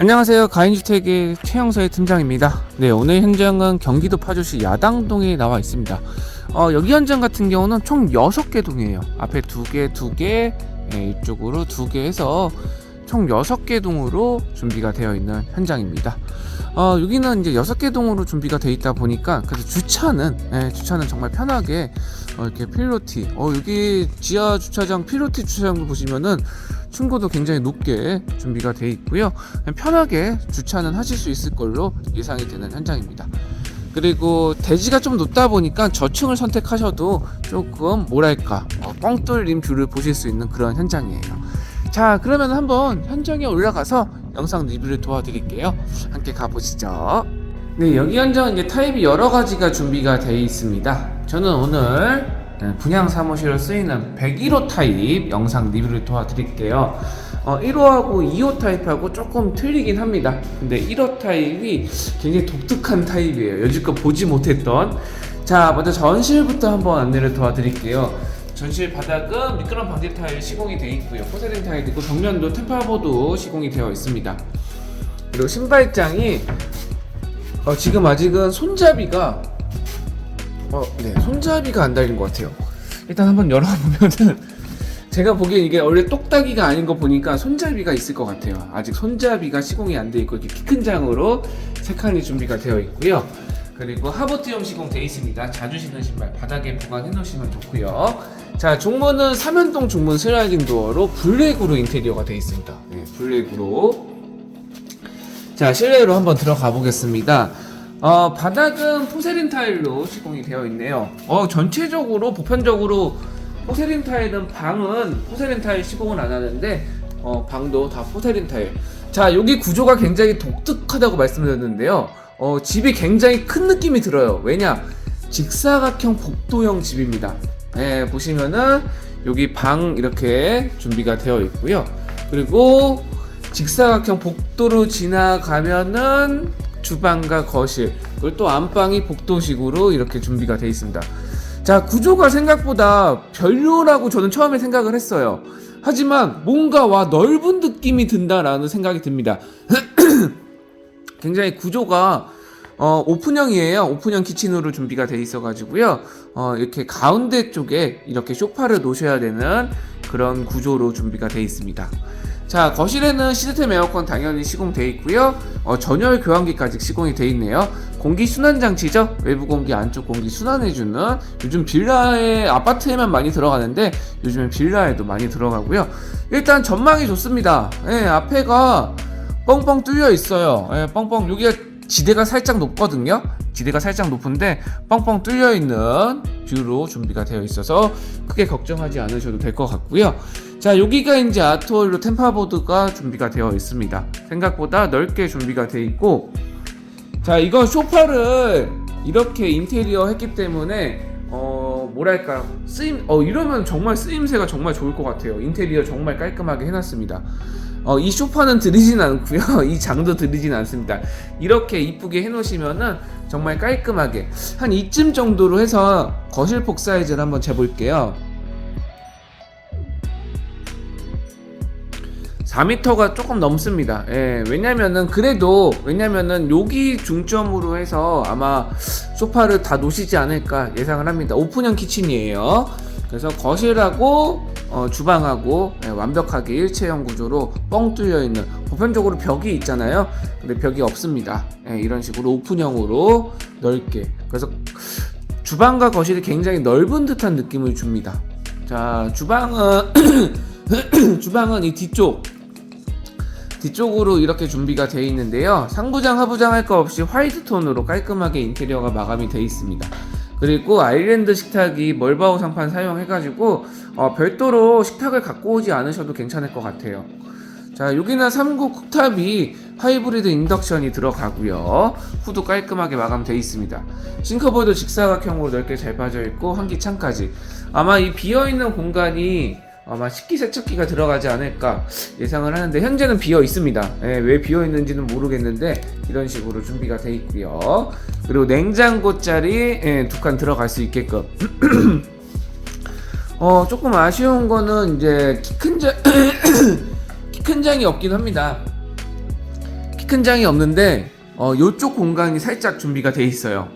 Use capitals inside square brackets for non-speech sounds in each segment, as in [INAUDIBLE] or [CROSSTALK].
안녕하세요. 가인주택의 최영서의 팀장입니다. 네, 오늘 현장은 경기도 파주시 야당동에 나와 있습니다. 어, 여기 현장 같은 경우는 총 6개 동이에요. 앞에 2개, 2개, 예, 이쪽으로 2개 해서 총 6개 동으로 준비가 되어 있는 현장입니다. 어, 여기는 이제 6개 동으로 준비가 되어 있다 보니까 그래서 주차는 예, 주차는 정말 편하게 어, 이렇게 필로티 어, 여기 지하 주차장 필로티 주차장도 보시면은 층고도 굉장히 높게 준비가 되어 있고요. 편하게 주차는 하실 수 있을 걸로 예상이 되는 현장입니다. 그리고 대지가 좀 높다 보니까 저층을 선택하셔도 조금 뭐랄까 어, 뻥 뚫린 뷰를 보실 수 있는 그런 현장이에요. 자 그러면 한번 현장에 올라가서 영상 리뷰를 도와드릴게요. 함께 가보시죠. 네 여기 현장은 이제 타입이 여러 가지가 준비가 되어 있습니다. 저는 오늘 네, 분양 사무실로 쓰이는 101호 타입 영상 리뷰를 도와드릴게요. 어, 1호하고 2호 타입하고 조금 틀리긴 합니다. 근데 1호 타입이 굉장히 독특한 타입이에요. 여지껏 보지 못했던. 자, 먼저 전실부터 한번 안내를 도와드릴게요. 전실 바닥은 미끄럼 방지 타일 시공이 되어 있고요. 포세린 타일 있고 정면도 템파보도 시공이 되어 있습니다. 그리고 신발장이 어, 지금 아직은 손잡이가 어, 네, 손잡이가 안 달린 것 같아요. 일단 한번 열어보면은 [LAUGHS] 제가 보기엔 이게 원래 똑딱이가 아닌 거 보니까 손잡이가 있을 것 같아요. 아직 손잡이가 시공이 안 돼 있고 이렇게 키 큰 장으로 세 칸이 준비가 되어 있고요. 그리고 하버트용 시공 되어 있습니다. 자주 신는 신발 바닥에 보관해 놓으시면 좋고요. 자, 종문은 삼연동 종문 슬라이딩 도어로 블랙으로 인테리어가 되어 있습니다. 네, 블랙으로. 자, 실내로 한번 들어가 보겠습니다. 어, 바닥은 포세린 타일로 시공이 되어 있네요. 어, 전체적으로 보편적으로 포세린 타일은 방은 포세린 타일 시공을 안 하는데 어, 방도 다 포세린 타일. 자, 여기 구조가 굉장히 독특하다고 말씀드렸는데요. 어, 집이 굉장히 큰 느낌이 들어요. 왜냐? 직사각형 복도형 집입니다. 예, 보시면은 여기 방 이렇게 준비가 되어 있고요. 그리고 직사각형 복도로 지나가면은 주방과 거실 그리고 또 안방이 복도식으로 이렇게 준비가 되어 있습니다. 자 구조가 생각보다 별로라고 저는 처음에 생각을 했어요. 하지만 뭔가 와 넓은 느낌이 든다라는 생각이 듭니다. [CLEARS THROAT] 굉장히 구조가 어, 오픈형이에요. 오픈형 키친으로 준비가 돼 있어가지고요. 어, 이렇게 가운데 쪽에 이렇게 쇼파를 놓으셔야 되는 그런 구조로 준비가 돼 있습니다. 자, 거실에는 시스템 에어컨 당연히 시공돼 있고요. 어, 전열 교환기까지 시공이 돼 있네요. 공기 순환 장치죠. 외부 공기, 안쪽 공기 순환해주는 요즘 빌라에 아파트에만 많이 들어가는데 요즘엔 빌라에도 많이 들어가고요. 일단 전망이 좋습니다. 예, 앞에가 뻥뻥 뚫려 있어요. 예, 뻥뻥 여기가 지대가 살짝 높거든요. 지대가 살짝 높은데 뻥뻥 뚫려 있는 뷰로 준비가 되어 있어서 크게 걱정하지 않으셔도 될 것 같고요. 자, 여기가 이제 아트월로 템파보드가 준비가 되어 있습니다. 생각보다 넓게 준비가 되어 있고, 자, 이거 소파를 이렇게 인테리어 했기 때문에 어 뭐랄까 쓰임 어 이러면 정말 쓰임새가 정말 좋을 것 같아요. 인테리어 정말 깔끔하게 해놨습니다. 어, 이 소파는 들이진 않고요. [LAUGHS] 이 장도 들이진 않습니다. 이렇게 이쁘게 해놓으시면은 정말 깔끔하게 한 이쯤 정도로 해서 거실 폭 사이즈를 한번 재볼게요. 4m가 조금 넘습니다. 예, 왜냐면은 그래도 왜냐면은 여기 중점으로 해서 아마 소파를 다 놓으시지 않을까 예상을 합니다. 오픈형 키친이에요. 그래서 거실하고 어, 주방하고 예, 완벽하게 일체형 구조로 뻥 뚫려 있는 보편적으로 벽이 있잖아요. 근데 벽이 없습니다. 예, 이런 식으로 오픈형으로 넓게. 그래서 주방과 거실이 굉장히 넓은 듯한 느낌을 줍니다. 자, 주방은 [CLEARS THROAT] 주방은 이 뒤쪽 뒤쪽으로 이렇게 준비가 되어 있는데요. 상부장, 하부장 할 거 없이 화이트 톤으로 깔끔하게 인테리어가 마감이 되어 있습니다. 그리고 아일랜드 식탁이 멀바우 상판 사용해가지고 어, 별도로 식탁을 갖고 오지 않으셔도 괜찮을 것 같아요. 자, 여기는 3구 쿡탑이 하이브리드 인덕션이 들어가고요. 후도 깔끔하게 마감되어 있습니다. 싱크볼도 직사각형으로 넓게 잘 빠져 있고 환기창까지. 아마 이 비어 있는 공간이 아마 식기세척기가 들어가지 않을까 예상을 하는데 현재는 비어 있습니다. 예, 왜 비어 있는지는 모르겠는데 이런 식으로 준비가 돼 있고요. 그리고 냉장고 자리 예, 두칸 들어갈 수 있게끔. [CLEARS THROAT] 어 조금 아쉬운 거는 이제 키큰 장, [CLEARS THROAT] 키큰 장이 없긴 합니다. 큰 장이 없는데 어, 요쪽 공간이 살짝 준비가 돼 있어요.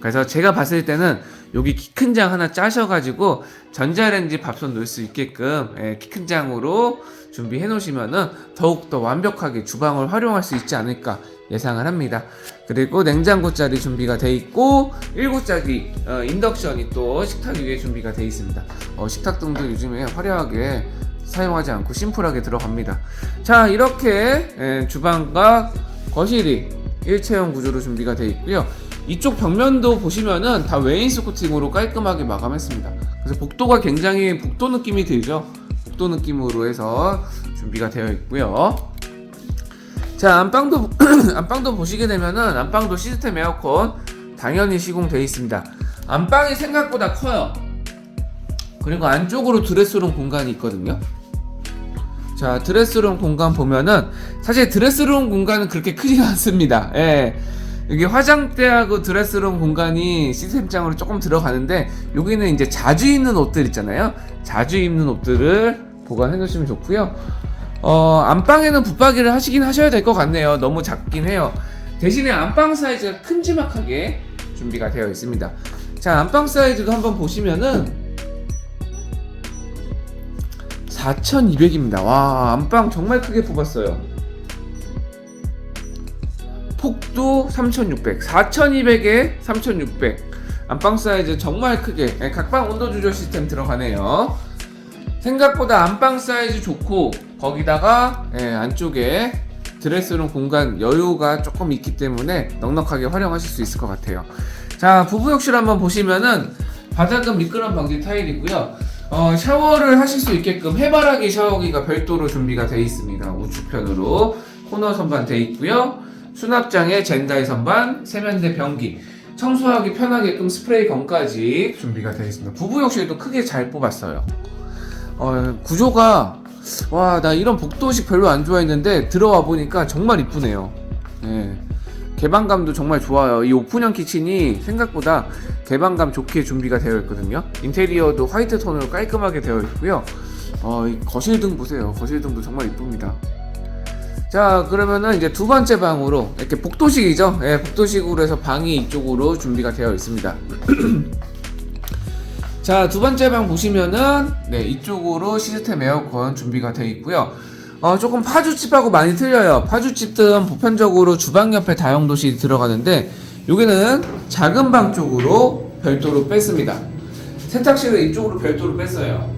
그래서 제가 봤을 때는 여기 키 큰 장 하나 짜셔가지고 전자레인지 밥솥 넣을 수 있게끔 예, 키큰 장으로 준비해 놓으시면은 더욱더 완벽하게 주방을 활용할 수 있지 않을까 예상을 합니다. 그리고 냉장고 자리 준비가 돼 있고 1구짜리 어, 인덕션이 또 식탁 위에 준비가 돼 있습니다. 어, 식탁 등도 요즘에 화려하게 사용하지 않고 심플하게 들어갑니다. 자 이렇게 예, 주방과 거실이 일체형 구조로 준비가 되어 있고요. 이쪽 벽면도 보시면은 다 웨인스 코팅으로 깔끔하게 마감했습니다. 그래서 복도가 굉장히 복도 느낌이 들죠. 복도 느낌으로 해서 준비가 되어 있고요. 자 안방도 [CLEARS THROAT] 안방도 보시게 되면은 안방도 시스템 에어컨 당연히 시공되어 있습니다. 안방이 생각보다 커요. 그리고 안쪽으로 드레스룸 공간이 있거든요. 자 드레스룸 공간 보면은 사실 드레스룸 공간은 그렇게 크지 않습니다. 예. 여기 화장대하고 드레스룸 공간이 시스템장으로 조금 들어가는데 여기는 이제 자주 입는 옷들 있잖아요. 자주 입는 옷들을 보관해 놓으시면 좋고요. 어, 안방에는 붙박이를 하시긴 하셔야 될 것 같네요. 너무 작긴 해요. 대신에 안방 사이즈가 큼지막하게 준비가 되어 있습니다. 자, 안방 사이즈도 한번 보시면은 4200입니다. 와, 안방 정말 크게 뽑았어요. 폭도 3600, 4200에 3600. 안방 사이즈 정말 크게 예, 각방 온도 조절 시스템 들어가네요. 생각보다 안방 사이즈 좋고 거기다가 예, 안쪽에 드레스룸 공간 여유가 조금 있기 때문에 넉넉하게 활용하실 수 있을 것 같아요. 자 부부 욕실 한번 보시면은 바닥은 미끄럼 방지 타일이고요. 어, 샤워를 하실 수 있게끔 해바라기 샤워기가 별도로 준비가 되어 있습니다. 우측편으로 코너 선반 되어 있고요. 수납장에 젠다이 선반, 세면대 변기, 청소하기 편하게끔 스프레이 건까지 준비가 되어 있습니다. 부부 욕실도 크게 잘 뽑았어요. 어, 구조가 와 나 이런 복도식 별로 안 좋아했는데 들어와 보니까 정말 이쁘네요. 예. 개방감도 정말 좋아요. 이 오픈형 키친이 생각보다 개방감 좋게 준비가 되어 있거든요. 인테리어도 화이트 톤으로 깔끔하게 되어 있고요. 어, 이 거실 등 보세요. 거실 등도 정말 이쁩니다. 자, 그러면은 이제 두 번째 방으로 이렇게 복도식이죠. 예, 복도식으로 해서 방이 이쪽으로 준비가 되어 있습니다. [CLEARS THROAT] 자, 두 번째 방 보시면은 네, 이쪽으로 시스템 에어컨 준비가 되어 있고요. 어, 조금 파주집하고 많이 틀려요. 파주집들은 보편적으로 주방 옆에 다용도실이 들어가는데 여기는 작은 방 쪽으로 별도로 뺐습니다. 세탁실을 이쪽으로 별도로 뺐어요.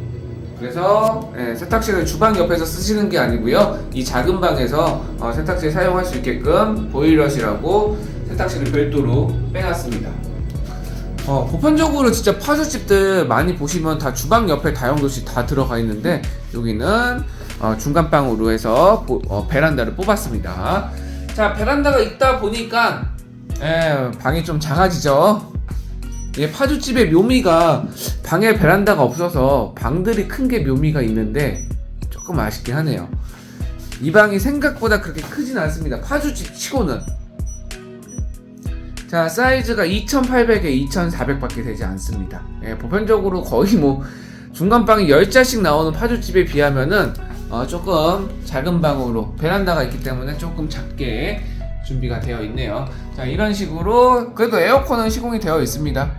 그래서 예, 세탁실을 주방 옆에서 쓰시는 게 아니고요. 이 작은 방에서 어, 세탁실 사용할 수 있게끔 보일러실하고 세탁실을 별도로 빼놨습니다. 어, 보편적으로 진짜 파주집들 많이 보시면 다 주방 옆에 다용도실 다 들어가 있는데 여기는 어, 중간방으로 해서 보- 어, 베란다를 뽑았습니다. 자 베란다가 있다 보니까 예, 방이 좀 작아지죠. 예, 파주집의 묘미가 방에 베란다가 없어서 방들이 큰 게 묘미가 있는데 조금 아쉽긴 하네요. 이 방이 생각보다 그렇게 크진 않습니다. 파주집 치고는 자 사이즈가 2800에 2400밖에 되지 않습니다 예, 보편적으로 거의 뭐 중간 방이 10자씩 나오는 파주집에 비하면은 어, 조금 작은 방으로 베란다가 있기 때문에 조금 작게 준비가 되어 있네요 자 이런 식으로 그래도 에어컨은 시공이 되어 있습니다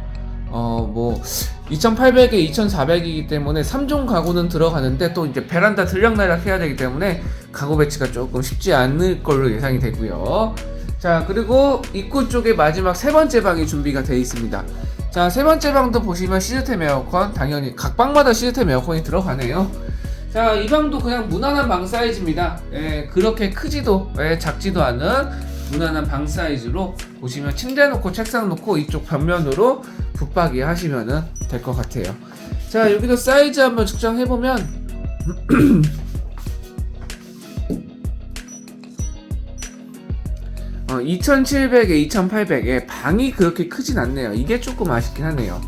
어 뭐 2800에 2400이기 때문에 3종 가구는 들어가는데 또 이제 베란다 들락날락 해야 되기 때문에 가구 배치가 조금 쉽지 않을 걸로 예상이 되고요. 자 그리고 입구 쪽에 마지막 세 번째 방이 준비가 되어 있습니다. 자 세 번째 방도 보시면 시스템 에어컨 당연히 각 방마다 시스템 에어컨이 들어가네요. 자 이 방도 그냥 무난한 방 사이즈입니다. 예, 그렇게 크지도 예, 작지도 않은 무난한 방 사이즈로 보시면 침대 놓고 책상 놓고 이쪽 벽면으로 붙박이 하시면 될 것 같아요 자 여기도 사이즈 한번 측정해 보면 [CLEARS THROAT] 어, 2700에 2800에 방이 그렇게 크진 않네요. 이게 조금 아쉽긴 하네요.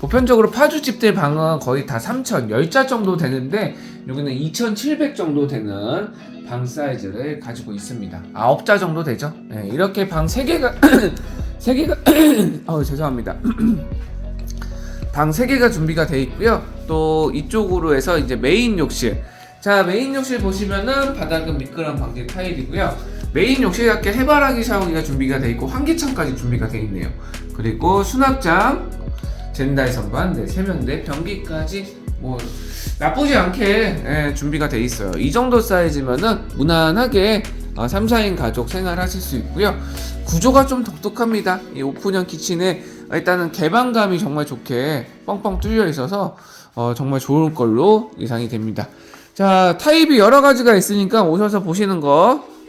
보편적으로 파주 집들 방은 거의 다 3000, 10자 정도 되는데 여기는 2700 정도 되는 방 사이즈를 가지고 있습니다. 9자 정도 되죠. 네, 이렇게 방 3개가 3개가 어 죄송합니다. [CLEARS THROAT] 방 3개가 준비가 되어 있고요. 또 이쪽으로 해서 이제 메인 욕실. 자, 메인 욕실 보시면은 바닥은 미끄럼 방지 타일이고요. 메인 욕실답게 해바라기 샤워기가 준비가 돼 있고 환기창까지 준비가 돼 있네요. 그리고 수납장, 젠다이 선반, 네, 세면대, 변기까지 뭐 나쁘지 않게 예, 준비가 돼 있어요. 이 정도 사이즈면은 무난하게 어, 3, 4인 가족 생활하실 수 있고요. 구조가 좀 독특합니다. 이 오픈형 키친에 일단은 개방감이 정말 좋게 뻥뻥 뚫려 있어서 어, 정말 좋을 걸로 예상이 됩니다. 자, 타입이 여러 가지가 있으니까 오셔서 보시는 거